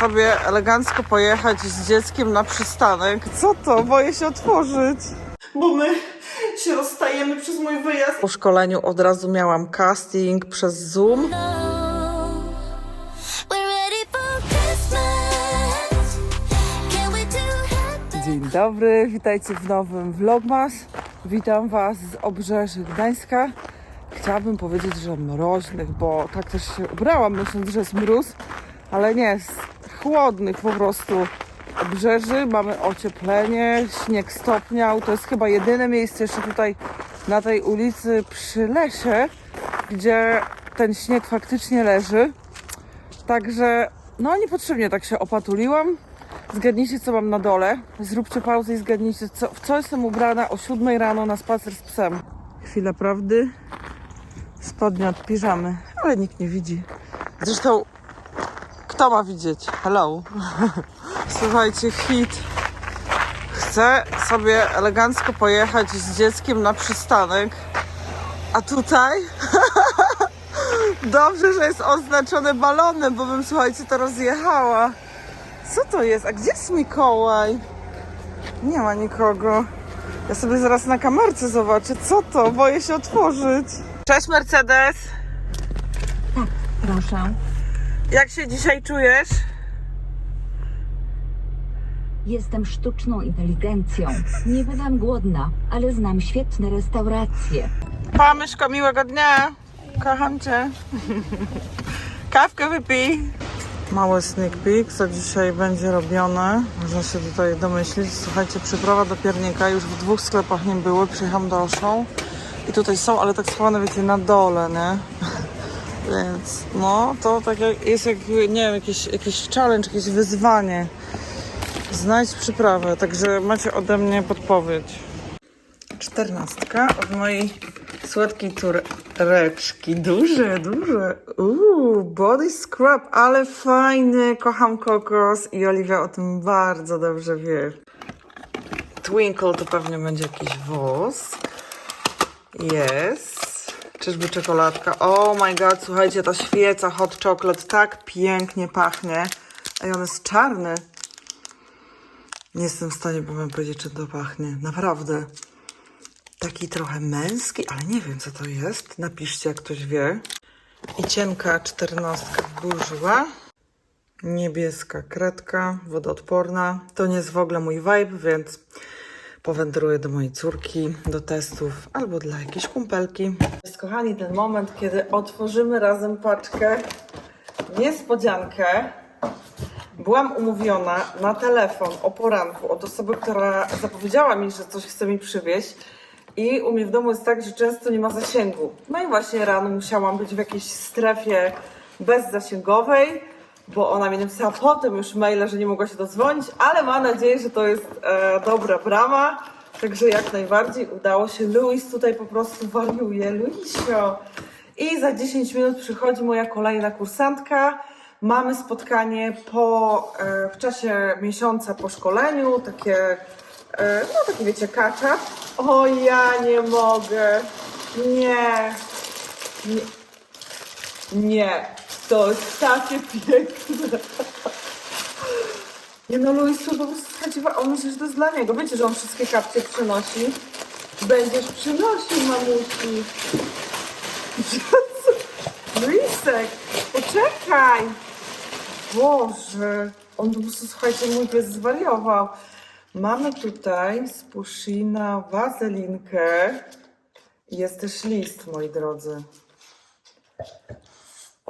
sobie elegancko pojechać z dzieckiem na przystanek. Co to? Boję się otworzyć. Bo my się rozstajemy przez mój wyjazd. Po szkoleniu od razu miałam casting przez Zoom. Happy? Dzień dobry, witajcie w nowym Vlogmas. Witam Was z obrzeży Gdańska. Chciałabym powiedzieć, że mroźnych, bo tak też się ubrałam, myśląc, że jest mróz, ale nie, jest chłodnych po prostu obrzeży. Mamy ocieplenie, śnieg stopniał. To jest chyba jedyne miejsce jeszcze tutaj na tej ulicy przy lesie, gdzie ten śnieg faktycznie leży. Także no niepotrzebnie tak się opatuliłam. Zgadnijcie, co mam na dole. Zróbcie pauzę i zgadnijcie, co, w co jestem ubrana o 7 rano na spacer z psem. Chwila prawdy. Spodnie od piżamy, ale nikt nie widzi. Zresztą, kto ma widzieć? Hello. Słuchajcie, hit. Chcę sobie elegancko pojechać z dzieckiem na przystanek. A tutaj Dobrze, że jest oznaczone balonem, bo bym, słuchajcie, to rozjechała. Co to jest? A gdzie jest Mikołaj? Nie ma nikogo. Ja sobie zaraz na kamerce zobaczę. Co to? Boję się otworzyć. Cześć Mercedes. Proszę. Jak się dzisiaj czujesz? Jestem sztuczną inteligencją. Nie bywam głodna, ale znam świetne restauracje. Pa, myszko, miłego dnia. Kocham cię. Kawkę wypij. Mały sneak peek, co dzisiaj będzie robione. Można się tutaj domyślić. Słuchajcie, przyprawa do piernika już w dwóch sklepach nie było. Przyjechałam do Auchan i tutaj są, ale tak schowane, wiecie, na dole, nie? Więc no, to tak jak, jest jak, nie wiem, jakiś, jakiś challenge, jakieś wyzwanie. Znajdź przyprawę, także macie ode mnie podpowiedź. Czternastka od mojej słodkiej tureczki. Duże, duże. Uuu, body scrub, ale fajny. Kocham kokos i Oliwia o tym bardzo dobrze wie. Twinkle to pewnie będzie jakiś wosk. Jest. Czyżby czekoladka? Oh my god, słuchajcie, ta świeca hot chocolate tak pięknie pachnie. Ej, on jest czarny. Nie jestem w stanie powiedzieć, czy to pachnie. Naprawdę. Taki trochę męski, ale nie wiem, co to jest. Napiszcie, jak ktoś wie. I cienka czternastka burżuła. Niebieska kredka, wodoodporna. To nie jest w ogóle mój vibe, więc powędruję do mojej córki, do testów albo dla jakiejś kumpelki. Jest, kochani, ten moment, kiedy otworzymy razem paczkę. Niespodziankę. Byłam umówiona na telefon o poranku od osoby, która zapowiedziała mi, że coś chce mi przywieźć. I u mnie w domu jest tak, że często nie ma zasięgu. No i właśnie rano musiałam być w jakiejś strefie bezzasięgowej, bo ona mi napisała potem już maila, że nie mogła się dodzwonić, ale mam nadzieję, że to jest e, dobra brama. Także jak najbardziej udało się. Luis tutaj po prostu wariuje. Luisio! I za 10 minut przychodzi moja kolejna kursantka. Mamy spotkanie po, e, w czasie miesiąca po szkoleniu, takie, e, no takie wiecie, kacza. O, ja nie mogę. Nie. Nie. Nie. To jest takie piękne. Nie no, Luis po prostu słuchajcie, on myśli, że to jest dla niego. Wiecie, że on wszystkie kapcie przynosi. Będziesz przynosił, mamusi. Luisek, poczekaj! Boże, on po prostu, słuchajcie, mój pies zwariował. Mamy tutaj z Pushina wazelinkę. Jest też list, moi drodzy.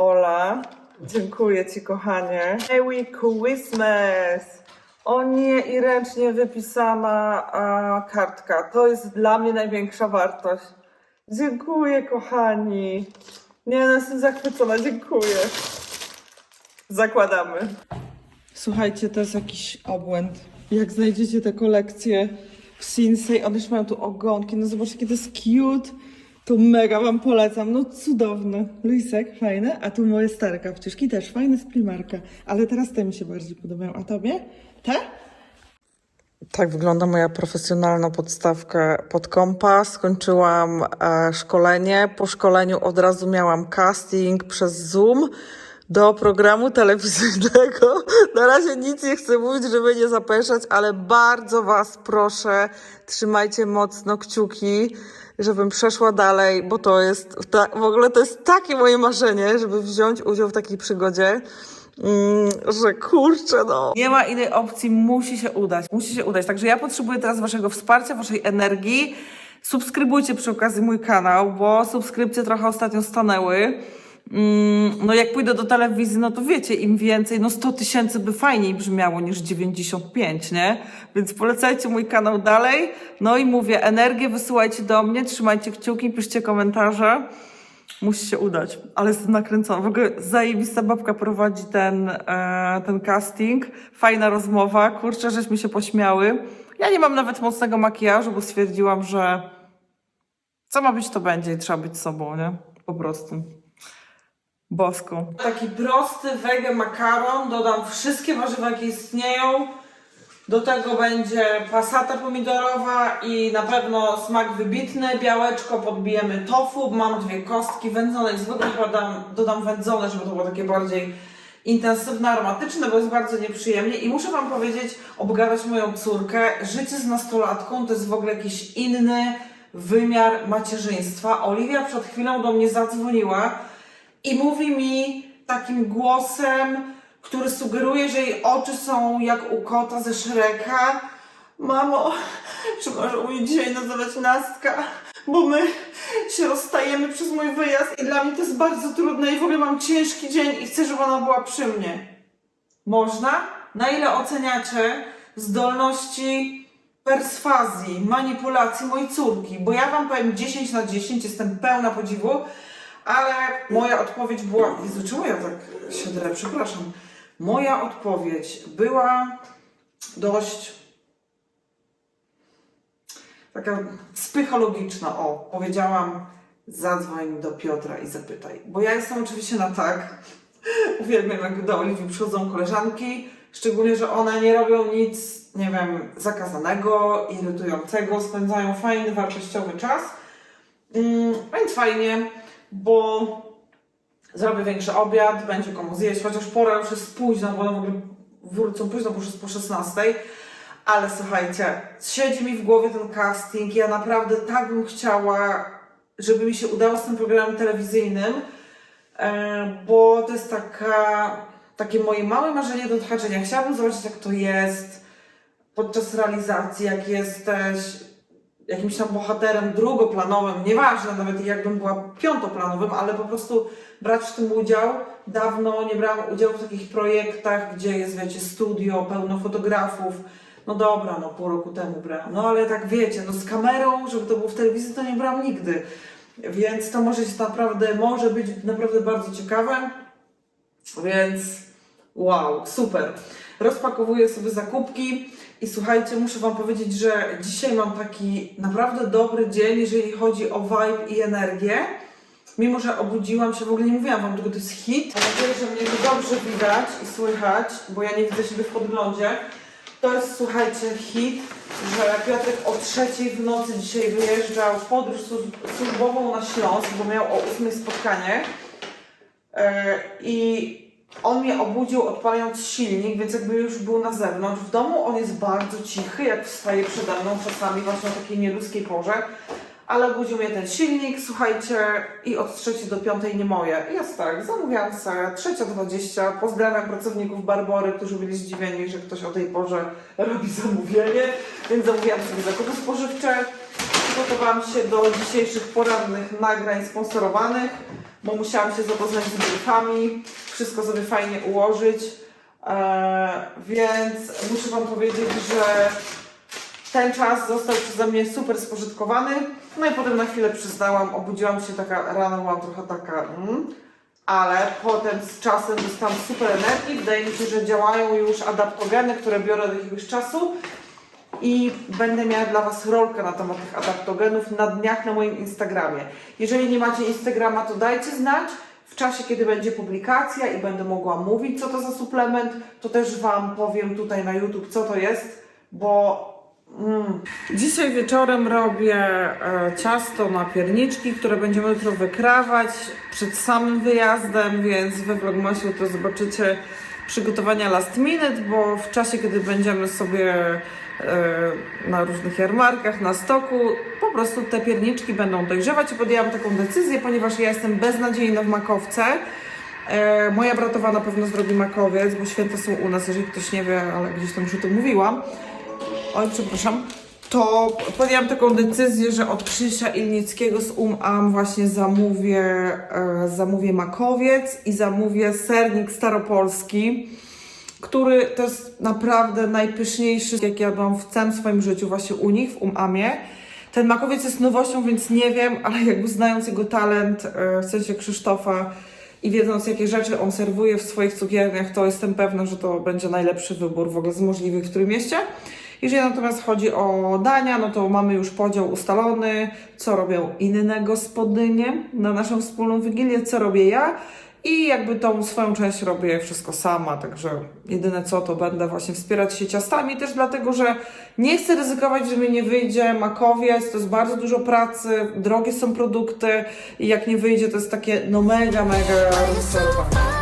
Ola, dziękuję Ci, kochanie. Merry Christmas! O nie, i ręcznie wypisana a, kartka. To jest dla mnie największa wartość. Dziękuję, kochani. Nie, no, jestem zachwycona, dziękuję. Zakładamy. Słuchajcie, to jest jakiś obłęd. Jak znajdziecie te kolekcje w Sinsei, one już mają tu ogonki. No zobaczcie, jakie to jest cute. To mega wam polecam. No cudowne. Luisek, fajne. A tu moje stare kapciuszki też fajne z Primarka. Ale teraz te mi się bardziej podobają. A tobie? Te? Tak wygląda moja profesjonalna podstawka pod kompas. Skończyłam e, szkolenie. Po szkoleniu od razu miałam casting przez Zoom, do programu telewizyjnego. Na razie nic nie chcę mówić, żeby nie zapeszać, ale bardzo Was proszę, trzymajcie mocno kciuki, żebym przeszła dalej, bo to jest w ogóle to jest takie moje marzenie, żeby wziąć udział w takiej przygodzie. Mm, że kurczę, no. Nie ma innej opcji, musi się udać. Musi się udać. Także ja potrzebuję teraz Waszego wsparcia, Waszej energii. Subskrybujcie przy okazji mój kanał, bo subskrypcje trochę ostatnio stanęły. Mm, no jak pójdę do telewizji, no to wiecie, im więcej, no 100 tysięcy by fajniej brzmiało niż 95, nie? Więc polecajcie mój kanał dalej. No i mówię, energię wysyłajcie do mnie, trzymajcie kciuki, piszcie komentarze. Musi się udać, ale jestem nakręcona. W ogóle zajebista babka prowadzi ten, e, ten casting. Fajna rozmowa, kurczę, żeśmy się pośmiały. Ja nie mam nawet mocnego makijażu, bo stwierdziłam, że co ma być, to będzie i trzeba być sobą, nie? Po prostu. Bosko. Taki prosty wege makaron. Dodam wszystkie warzywa, jakie istnieją. Do tego będzie pasata pomidorowa i na pewno smak wybitny. Białeczko podbijemy tofu. Mam dwie kostki wędzone. Zwykle dodam, dodam wędzone, żeby to było takie bardziej intensywne, aromatyczne, bo jest bardzo nieprzyjemnie. I muszę Wam powiedzieć, obgadać moją córkę. Życie z nastolatką to jest w ogóle jakiś inny wymiar macierzyństwa. Oliwia przed chwilą do mnie zadzwoniła i mówi mi takim głosem, który sugeruje, że jej oczy są jak u kota ze Szreka. Mamo, czy może mnie dzisiaj nazywać Nastka? Bo my się rozstajemy przez mój wyjazd i dla mnie to jest bardzo trudne i w ogóle mam ciężki dzień i chcę, żeby ona była przy mnie. Można? Na ile oceniacie zdolności perswazji, manipulacji mojej córki? Bo ja wam powiem 10 na 10, jestem pełna podziwu, ale moja odpowiedź była... Jezu, czemu ja tak się drę? Przepraszam. Moja odpowiedź była dość taka psychologiczna. O, powiedziałam, zadzwoń do Piotra i zapytaj. Bo ja jestem oczywiście na tak. Uwielbiam, jak do Oliwii przychodzą koleżanki, szczególnie, że one nie robią nic, nie wiem, zakazanego, irytującego, spędzają fajny, wartościowy czas. Mm, więc fajnie, bo zrobię większy obiad, będzie komu zjeść, chociaż pora już jest późna, bo one w ogóle wrócą późno, bo już jest po 16. Ale słuchajcie, siedzi mi w głowie ten casting. Ja naprawdę tak bym chciała, żeby mi się udało z tym programem telewizyjnym, e, bo to jest taka, takie moje małe marzenie do odhaczenia. Chciałabym zobaczyć, jak to jest podczas realizacji, jak jesteś jakimś tam bohaterem drugoplanowym, nieważne nawet jakbym była piątoplanowym, ale po prostu brać w tym udział. Dawno nie brałam udziału w takich projektach, gdzie jest, wiecie, studio, pełno fotografów. No dobra, no pół roku temu brałam. No ale tak wiecie, no z kamerą, żeby to było w telewizji, to nie brałam nigdy. Więc to może być naprawdę, może być naprawdę bardzo ciekawe. Więc wow, super. Rozpakowuję sobie zakupki i słuchajcie, muszę Wam powiedzieć, że dzisiaj mam taki naprawdę dobry dzień, jeżeli chodzi o vibe i energię. Mimo, że obudziłam się, w ogóle nie mówiłam Wam, tylko to jest hit. Mam nadzieję, że mnie tu dobrze widać i słychać, bo ja nie widzę siebie w podglądzie. To jest, słuchajcie, hit, że Piotrek o trzeciej w nocy dzisiaj wyjeżdżał w podróż służ- służbową na Śląsk, bo miał o ósmej spotkanie. E, I on mnie obudził odpalając silnik, więc jakby już był na zewnątrz. W domu on jest bardzo cichy, jak wstaje przede mną czasami właśnie o takiej nieludzkiej porze. Ale obudził mnie ten silnik, słuchajcie, i od trzeciej do piątej nie moje. Jest tak, zamówiłam sobie, trzecia dwadzieścia, pozdrawiam pracowników Barbory, którzy byli zdziwieni, że ktoś o tej porze robi zamówienie, więc zamówiłam sobie zakupy spożywcze. Przygotowałam się do dzisiejszych porannych nagrań sponsorowanych, bo musiałam się zapoznać z briefami, wszystko sobie fajnie ułożyć, eee, więc muszę Wam powiedzieć, że ten czas został przeze mnie super spożytkowany. No i potem na chwilę przyznałam, obudziłam się taka rano, byłam trochę taka, mm, ale potem z czasem dostałam super energii. Wydaje mi się, że działają już adaptogeny, które biorę od jakiegoś czasu. I będę miała dla Was rolkę na temat tych adaptogenów na dniach na moim Instagramie. Jeżeli nie macie Instagrama, to dajcie znać. W czasie, kiedy będzie publikacja i będę mogła mówić, co to za suplement, to też Wam powiem tutaj na YouTube, co to jest, bo Dzisiaj wieczorem robię e, ciasto na pierniczki, które będziemy jutro wykrawać przed samym wyjazdem, więc we vlogmasie to zobaczycie przygotowania last minute, bo w czasie, kiedy będziemy sobie na różnych jarmarkach, na stoku, po prostu te pierniczki będą dojrzewać podjęłam taką decyzję, ponieważ ja jestem beznadziejna w makowce. E, moja bratowa na pewno zrobi makowiec, bo święta są u nas, jeżeli ktoś nie wie, ale gdzieś tam już o tym mówiłam. Oj, przepraszam. To podjęłam taką decyzję, że od Krzysia Ilnickiego z UMAM właśnie zamówię, e, zamówię makowiec i zamówię sernik staropolski, który to jest naprawdę najpyszniejszy, jak jadłam w całym swoim życiu właśnie u nich, w UMAMie. Ten makowiec jest nowością, więc nie wiem, ale jakby znając jego talent, e, w sensie Krzysztofa i wiedząc jakie rzeczy on serwuje w swoich cukierniach, to jestem pewna, że to będzie najlepszy wybór w ogóle z możliwych w którym mieście. Jeżeli natomiast chodzi o dania, no to mamy już podział ustalony, co robią inne gospodynie na naszą wspólną wigilię, co robię ja i jakby tą swoją część robię wszystko sama, także jedyne co to będę właśnie wspierać się ciastami, też dlatego, że nie chcę ryzykować, że mi nie wyjdzie makowiec, to jest bardzo dużo pracy, drogie są produkty i jak nie wyjdzie to jest takie no mega, mega rozczarowanie.